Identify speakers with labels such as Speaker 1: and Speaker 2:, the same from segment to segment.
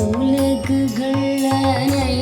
Speaker 1: உலகுகள் அனை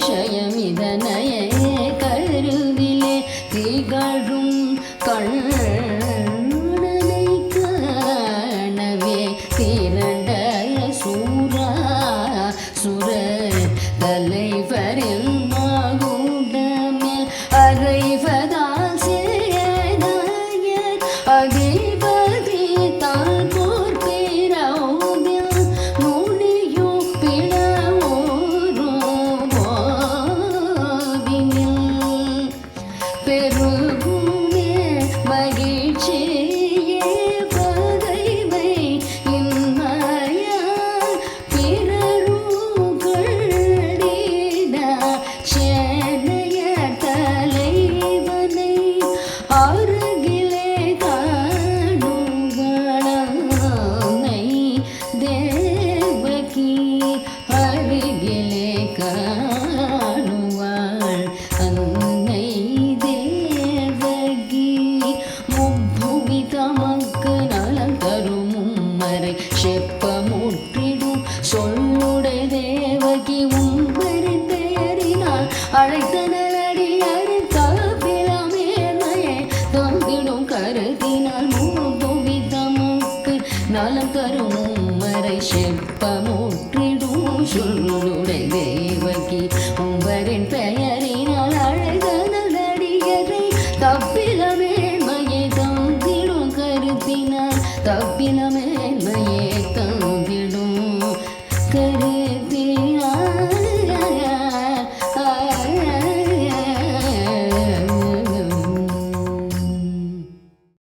Speaker 1: அதிசயம் இதனையே பெருகுமே மகிழ்ச்சியே பகைமை இன்மையால் பிறருகள்டிட சேனைய தலைவனை அருகிலே காணுவளனை தேவகி அருகிலே காணுவாள் தேவகி உம்மரின் பெயரினால் அழைத்தனர் அடியரு கபிலமேன்மையை தந்திடும் கருத்தினால் முப்புவி தமக்கு நலம் தரும் உம்மரை செப்பமுற்றிடும். சொல்லுடை தேவகி உம்பரின் பெயரினால் அழகனல் அடியரை தப்பிலமேன்மையை தந்திடும் கருத்தினால் தப்பிலமே